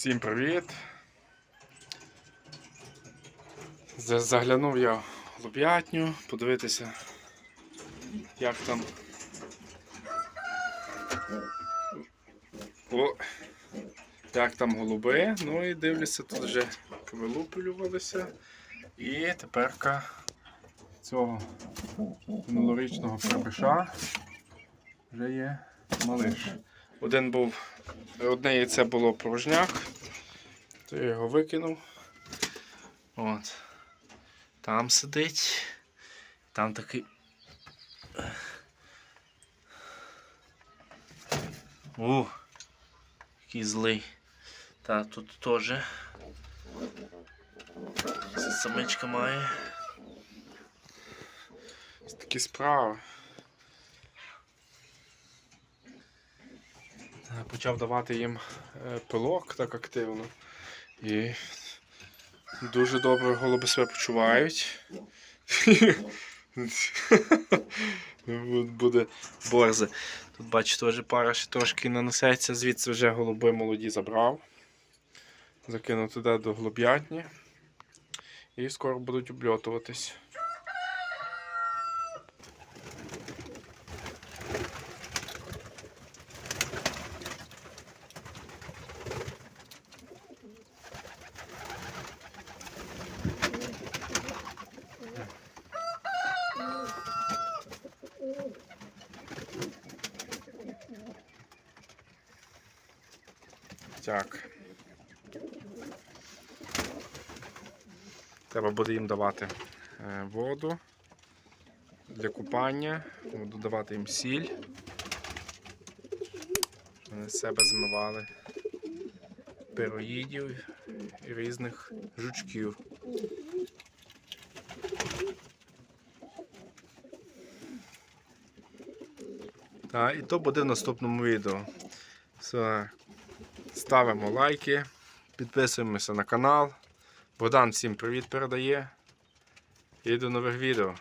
Всім привіт! Заглянув я в голуб'ятню, подивитися, як там. О, як там голуби. Ну і дивлюся, тут вже повилуплювалися. І тепер цього минулорічного перебиша вже є малиш. Один був, одне яйце було порожняк, то я його викинув. От. Там сидить. Там такий. У, який злий. Та тут теж. Самичка має. Такі справи. Почав давати їм е, пилок так активно. І дуже добре голуби себе почувають. Буде борзе. Тут бачите, теж пара ще трошки нанесеться, звідси вже голуби молоді забрав. Закинув туди до голуб'ятні. І скоро будуть обльотуватись. Так. Треба буде їм давати е, воду для купання, буду давати їм сіль. Вони себе змивали пироїдів і різних жучків. Так, і то буде в наступному відео. Все. Ставимо лайки, підписуємося на канал. Богдан всім привіт передає. І до нових відео.